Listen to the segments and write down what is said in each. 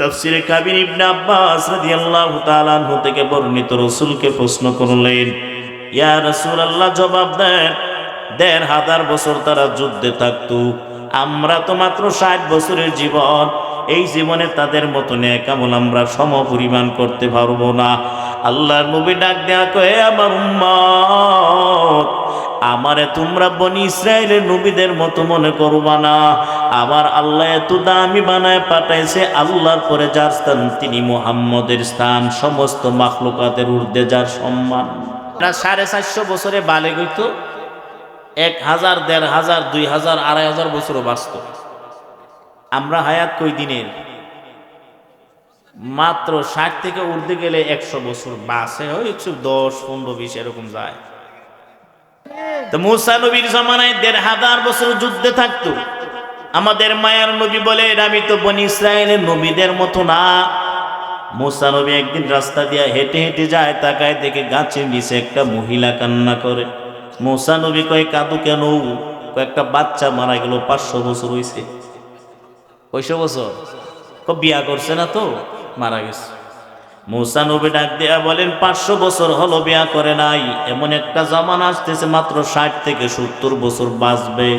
তফসিরে কাবির ইবনে আব্বাস রাদিয়াল্লাহু তাআলা আনহু থেকে বর্ণিত রাসূলকে প্রশ্ন করলেন, ইয়া রাসূলুল্লাহ, জবাব দেন। দেড় হাজার বছর তারা যুদ্ধে থাকতো। আমরা তো মাত্র ষাট বছরের জীবন। এই জীবনে তাদের মতো নেকামল আমরা সম পরিমাণ করতে পারব না। আল্লাহর নবী ডাক দেয়া কয়ে আমার উম্মত, আমারে তোমরা বনি ইসরায়েলের নবীদের মতো মনে করবা না। আমার আল্লাহ এত দামি বানায় পাঠাইছে, আল্লাহর পরে যার স্থান, তিনি মুহাম্মদের স্থান, সমস্ত মাখলুকাতের ঊর্ধ্বে যার সম্মান। সাড়ে চারশো বছরে বালে গইতো এক হাজার, দেড় হাজার, দুই হাজার, আড়াই হাজার বছরও বাঁচত। আমরা হায়াত কই দিনের? মাত্র ষাট থেকে উর্ধে গেলে একশো বছর বাসে হয় একশো দশ, পনেরো, বিশ, এরকম যায়। তো মুসা নবীর জমানায় দেড় হাজার বছর যুদ্ধে থাকতো। আমাদের মায়ার নবী বলেন, আমি তো বনি ইসরায়েলের নবীদের মতো না। মুসা নবী একদিন রাস্তা দিয়ে হেঁটে হেঁটে যায়, তাকায় দেখে গাছের নিচে একটা মহিলা কান্না করে। মুসা নবী কয়, কাদু কেন? কয়েকটা বাচ্চা মারা গেল, পাঁচশো বছর হয়েছে কয়শো বছর? বিয়া করছে না তো? মারা গেছে। মুসা নবী ডাক দেয়া বলেন, পাঁচশো বছর হলো বিয়া করে নাই, এমন একটা জামান আসতেছে মাত্র ষাট থেকে সত্তর বছর বাঁচবে।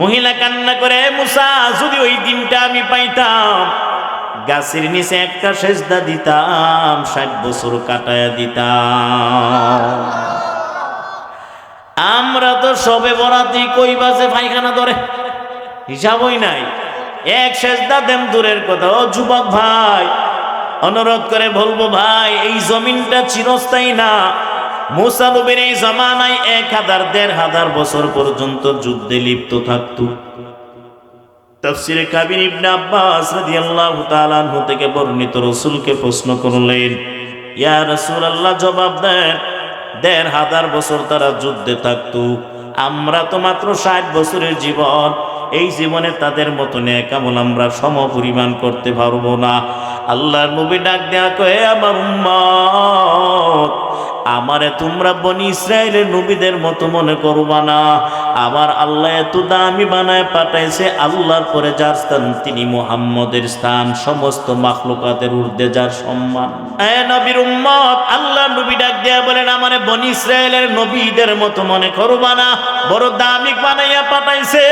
মহিলা কান্না করে মুসা, যদি ওই দিনটা আমি পাইতাম, গাছের নিচে একটা সেজদা দিতাম, ষাট বছর কাটায়া দিতাম। আমরা তো সবে বরাতি কই বাজে পায়খানা ধরে, হিসাবই নাই। এক সেজদা দেন দূরের কথা, ও যুবক ভাই, অনুরোধ করে বলব ভাই, এই জমিনটা চিরস্থায়ী না মুসা এই জামানায় এক হাজার, দেড় হাজার বছর পর্যন্ত যুদ্ধে লিপ্ত থাকতো। আমরা তো মাত্র ষাট বছরের জীবন। এই জীবনে তাদের মতো নেকামল আমরা সম পরিমাণ করতে পারব না। আল্লাহর নবী ডাক দেয়া কয়ে, আমার উম্মত আমারে তোমরা বনি ইসরায়েলের নবীদের মতো মনে করবা না। আমার আল্লাহ এত দামি বানায় পাঠাইছে, আল্লাহর পরে যার স্থান তিনি মুহাম্মদের স্থান, সমস্ত মাখলুকাতের ঊর্ধ্বে যার সম্মান। এ নবীর উম্মত, আল্লাহ নবী ডাক দেয়া বলেন, আমারে বনি ইসরায়েলের নবীদের মতো মনে করবা না। বড় দামি বানাইয়া পাঠাইছে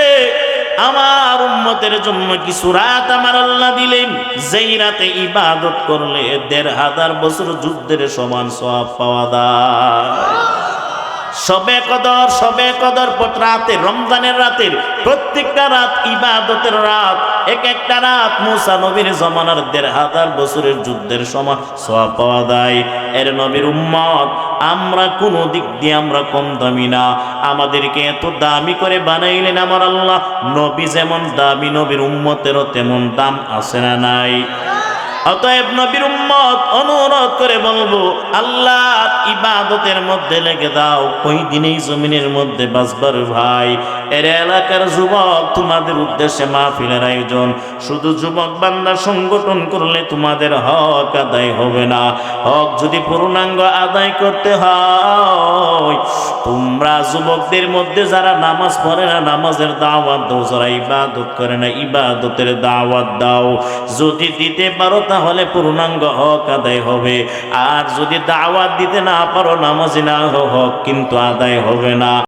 আমার উম্মতের জন্য কিছু রাত আমার আল্লাহ দিলেন। যেই রাতে ইবাদত করলে দেড় হাজার বছর যুদ্ধের সমান সব পাওয়া যায়। সবে কদর সবে কদর রাতে, রমজানের রাতের প্রত্যেকটা রাত ইবাদতের রাত, এক একটা রাত মুসা নবীর জমানার দেড় হাজার বছরের যুদ্ধের সমান সব পাওয়া যায়। এর নবীর উম্মত আমরা কোনো দিক দিয়ে আমরা কম দামি না। আমাদেরকে এত দামি করে বানাইলেন আমার আল্লাহ। নবী যেমন দামি, নবীর উম্মতেরও তেমন দাম আছে না নাই। অতএব নবীর উম্মত, অনুরোধ করে বলব, আল্লাহ ইবাদতের মধ্যে লেগে দাও কই দিনেই জমিনের মধ্যে বাসবার ভাই। এর এলাকার যুবক তোমাদের উদ্দেশ্যে মাহফিলের আয়োজন। শুধু যুবক বান্দা সংগঠন করলে তোমাদের হক আদায় হবে না। হক যদি পূর্ণাঙ্গ আদায় করতে হয়, তোমরা যুবকদের মধ্যে যারা নামাজ পড়ে না, নামাজের দাওয়াত দাও, যারা ইবাদত করে না, ইবাদতের দাওয়াত দাও। যদি দিতে পারো তাহলে পূর্ণাঙ্গ হক আদায় হবে। আর যদি দাওয়াত দিতে না পারো, নামাজি না হক কিন্তু আদায় হবে না।